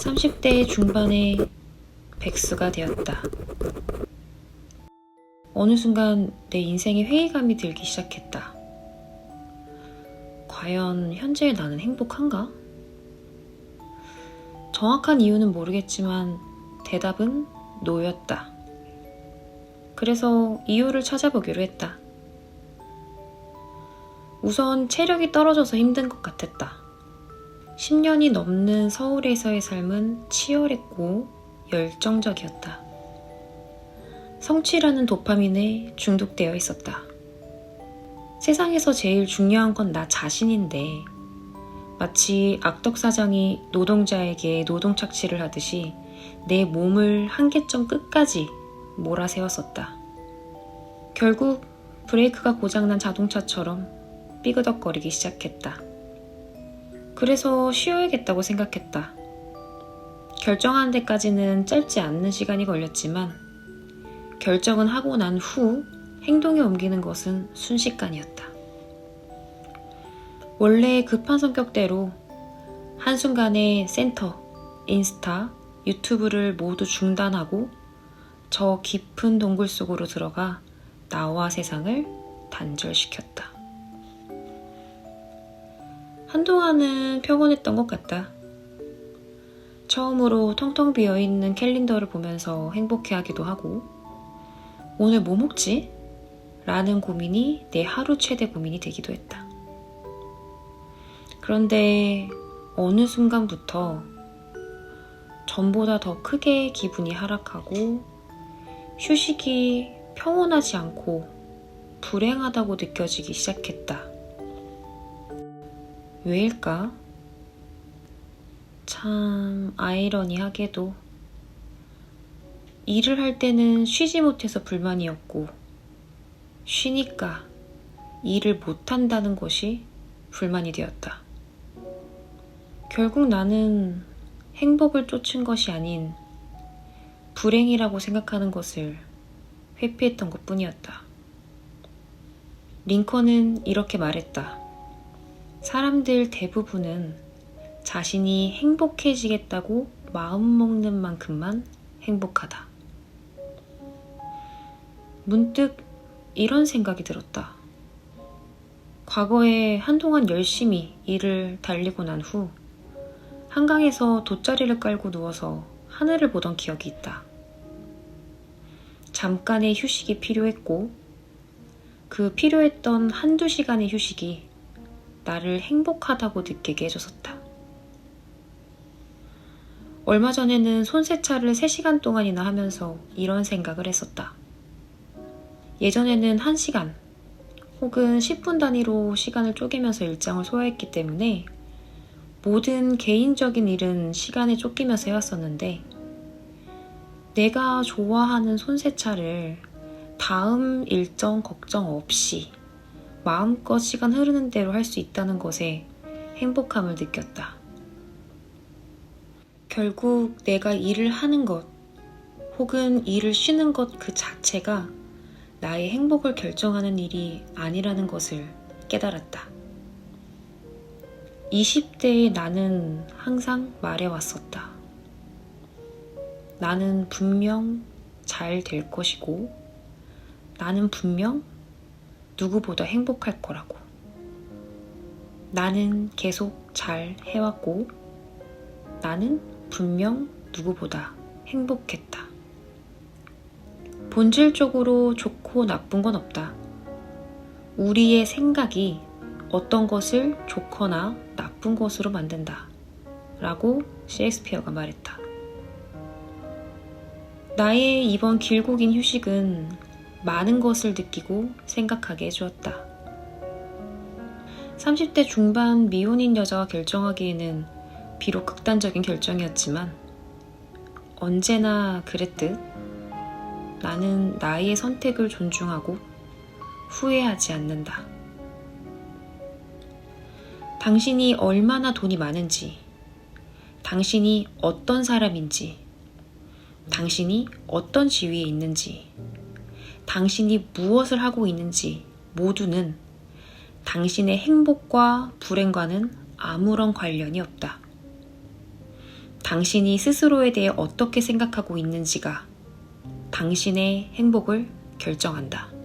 30대 중반의 백수가 되었다. 어느 순간 내 인생에 회의감이 들기 시작했다. 과연 현재의 나는 행복한가? 정확한 이유는 모르겠지만 대답은 노였다. 그래서 이유를 찾아보기로 했다. 우선 체력이 떨어져서 힘든 것 같았다. 10년이 넘는 서울에서의 삶은 치열했고 열정적이었다. 성취라는 도파민에 중독되어 있었다. 세상에서 제일 중요한 건 나 자신인데 마치 악덕 사장이 노동자에게 노동 착취를 하듯이 내 몸을 한계점 끝까지 몰아세웠었다. 결국 브레이크가 고장난 자동차처럼 삐그덕거리기 시작했다. 그래서 쉬어야겠다고 생각했다. 결정하는 데까지는 짧지 않는 시간이 걸렸지만 결정은 하고 난 후 행동에 옮기는 것은 순식간이었다. 원래 급한 성격대로 한순간에 센터, 인스타, 유튜브를 모두 중단하고 저 깊은 동굴 속으로 들어가 나와 세상을 단절시켰다. 한동안은 평온했던 것 같다. 처음으로 텅텅 비어 있는 캘린더를 보면서 행복해 하기도 하고, 오늘 뭐 먹지? 라는 고민이 내 하루 최대 고민이 되기도 했다. 그런데 어느 순간부터 전보다 더 크게 기분이 하락하고 휴식이 평온하지 않고 불행하다고 느껴지기 시작했다. 왜일까? 참 아이러니하게도 일을 할 때는 쉬지 못해서 불만이었고 쉬니까 일을 못한다는 것이 불만이 되었다. 결국 나는 행복을 쫓은 것이 아닌 불행이라고 생각하는 것을 회피했던 것 뿐이었다. 링컨은 이렇게 말했다. 사람들 대부분은 자신이 행복해지겠다고 마음먹는 만큼만 행복하다. 문득 이런 생각이 들었다. 과거에 한동안 열심히 일을 달리고 난 후 한강에서 돗자리를 깔고 누워서 하늘을 보던 기억이 있다. 잠깐의 휴식이 필요했고 그 필요했던 한두 시간의 휴식이 나를 행복하다고 느끼게 해줬었다. 얼마 전에는 손세차를 3시간 동안이나 하면서 이런 생각을 했었다. 예전에는 1시간 혹은 10분 단위로 시간을 쪼개면서 일정을 소화했기 때문에 모든 개인적인 일은 시간에 쫓기면서 해왔었는데 내가 좋아하는 손세차를 다음 일정 걱정 없이 마음껏 시간 흐르는 대로 할 수 있다는 것에 행복함을 느꼈다. 결국 내가 일을 하는 것 혹은 일을 쉬는 것 그 자체가 나의 행복을 결정하는 일이 아니라는 것을 깨달았다. 20대의 나는 항상 말해왔었다. 나는 분명 잘 될 것이고, 나는 분명 누구보다 행복할 거라고. 나는 계속 잘 해왔고, 나는 분명 누구보다 행복했다. 본질적으로 좋고 나쁜 건 없다. 우리의 생각이 어떤 것을 좋거나 나쁜 것으로 만든다. 라고 셰익스피어가 말했다. 나의 이번 길고 긴 휴식은 많은 것을 느끼고 생각하게 해주었다. 30대 중반 미혼인 여자가 결정하기에는 비록 극단적인 결정이었지만 언제나 그랬듯 나는 나의 선택을 존중하고 후회하지 않는다. 당신이 얼마나 돈이 많은지, 당신이 어떤 사람인지, 당신이 어떤 지위에 있는지, 당신이 무엇을 하고 있는지 모두는 당신의 행복과 불행과는 아무런 관련이 없다. 당신이 스스로에 대해 어떻게 생각하고 있는지가 당신의 행복을 결정한다.